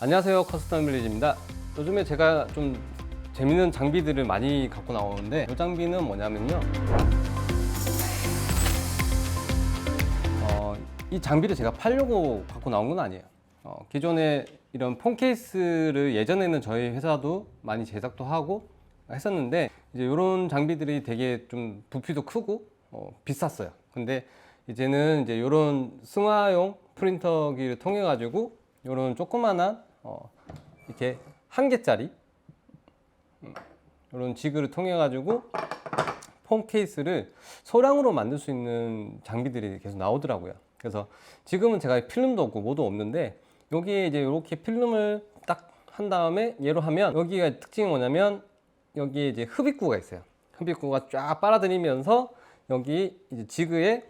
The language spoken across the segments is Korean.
안녕하세요. 커스텀 빌리지입니다. 요즘에 제가 좀 재밌는 장비들을 많이 갖고 나오는데 이 장비는 뭐냐면요. 어, 이 장비를 제가 팔려고 갖고 나온 건 아니에요. 어, 기존에 이런 폰 케이스를 예전에는 저희 회사도 많이 제작도 하고 했었는데 이제 이런 장비들이 되게 좀 부피도 크고 어, 비쌌어요. 근데 이제는 이제 이런 승화용 프린터기를 통해 가지고 이런 조그만한 어, 이렇게 한 개짜리 이런 지그를 통해 가지고 폰 케이스를 소량으로 만들 수 있는 장비들이 계속 나오더라고요. 그래서 지금은 제가 필름도 없고 뭐도 없는데 여기에 이제 이렇게 필름을 딱 한 다음에 얘로 하면 여기가 특징이 뭐냐면 여기에 이제 흡입구가 있어요. 흡입구가 쫙 빨아들이면서 여기 이제 지그에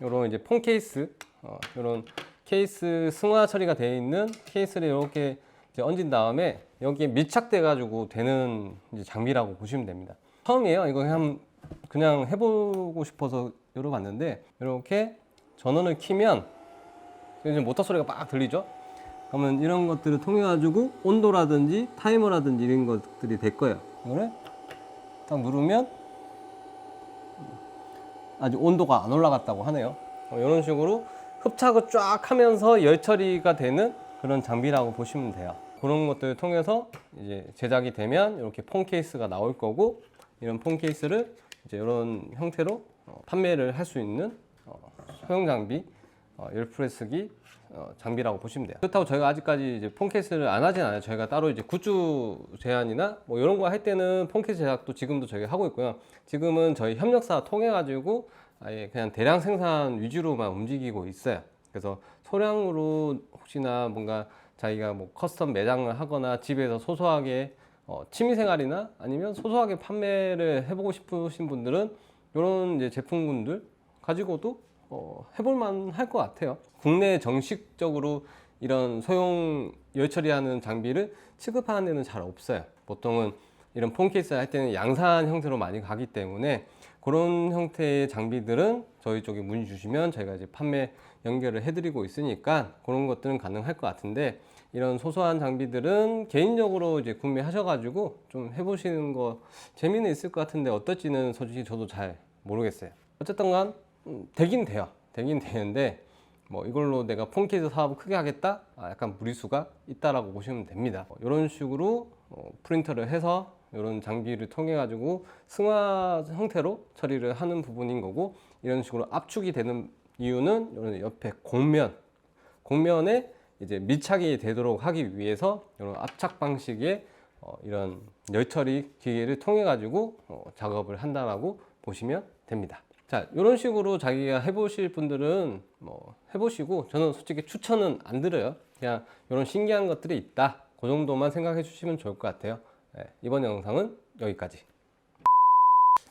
이런 이제 폰 케이스 어, 이런 케이스 승화 처리가 되어 있는 케이스를 이렇게 얹은 다음에 여기에 밀착돼 가지고 되는 장비라고 보시면 됩니다. 처음이에요. 이거 그냥 그냥 해보고 싶어서 열어봤는데 이렇게 전원을 키면 이제 모터 소리가 막 들리죠. 그러면 이런 것들을 통해 가지고 온도라든지 타이머라든지 이런 것들이 될 거예요. 이거를 딱 누르면 아직 온도가 안 올라갔다고 하네요. 어, 이런 식으로 흡착을 쫙 하면서 열 처리가 되는 그런 장비라고 보시면 돼요. 그런 것들을 통해서 이제 제작이 되면 이렇게 폰 케이스가 나올 거고 이런 폰 케이스를 이제 이런 형태로 어, 판매를 할 수 있는 어, 소형 장비, 어, 열프레스기 어, 장비라고 보시면 돼요. 그렇다고 저희가 아직까지 이제 폰 케이스를 안 하진 않아요. 저희가 따로 이제 굿즈 제안이나 뭐 이런 거 할 때는 폰 케이스 제작도 지금도 저희가 하고 있고요. 지금은 저희 협력사 통해 가지고 아예 그냥 대량 생산 위주로만 움직이고 있어요. 그래서 소량으로 혹시나 뭔가 자기가 뭐 커스텀 매장을 하거나 집에서 소소하게 어, 취미생활이나 아니면 소소하게 판매를 해보고 싶으신 분들은 이런 이제 제품군들 가지고도 어, 해볼만 할 것 같아요. 국내 정식적으로 이런 소형 열 처리하는 장비를 취급하는 데는 잘 없어요. 보통은 이런 폰 케이스 할 때는 양산 형태로 많이 가기 때문에 그런 형태의 장비들은 저희 쪽에 문의 주시면 저희가 이제 판매 연결을 해드리고 있으니까 그런 것들은 가능할 것 같은데 이런 소소한 장비들은 개인적으로 이제 구매하셔가지고 좀 해보시는 거 재미는 있을 것 같은데 어떨지는 솔직히 저도 잘 모르겠어요. 어쨌든간 음, 되긴 돼요. 되긴 되는데 뭐 이걸로 내가 폰케이스 사업을 크게 하겠다? 아, 약간 무리수가 있다라고 보시면 됩니다. 어, 이런 식으로 어, 프린터를 해서 이런 장비를 통해 가지고 승화 형태로 처리를 하는 부분인 거고 이런 식으로 압축이 되는 이유는 이런 옆에 곡면 곡면에 이제 밀착이 되도록 하기 위해서 이런 압착 방식의 어, 이런 열 처리 기계를 통해 가지고 어, 작업을 한다라고 보시면 됩니다. 자, 이런 식으로 자기가 해보실 분들은 뭐 해보시고 저는 솔직히 추천은 안 드려요. 그냥 이런 신기한 것들이 있다. 그 정도만 생각해 주시면 좋을 것 같아요. 네, 이번 영상은 여기까지.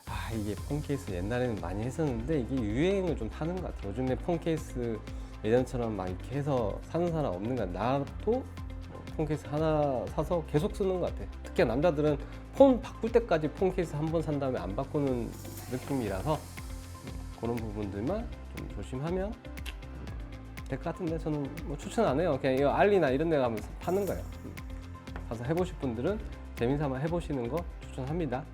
아 이게 폰 케이스 옛날에는 많이 했었는데 이게 유행을 좀 타는 것 같아요. 요즘에 폰 케이스 예전처럼 막 이렇게 해서 사는 사람 없는 것 같아요. 나도 뭐폰 케이스 하나 사서 계속 쓰는 것 같아요. 특히 남자들은 폰 바꿀 때까지 폰 케이스 한 번 산 다음에 안 바꾸는 느낌이라서 음, 그런 부분들만 좀 조심하면 될 것 같은데 저는 뭐 추천 안 해요. 그냥 알리나 이런 데 가면 서 파는 거예요. 음. 가서 해보실 분들은 재미삼아 해보시는 거 추천합니다.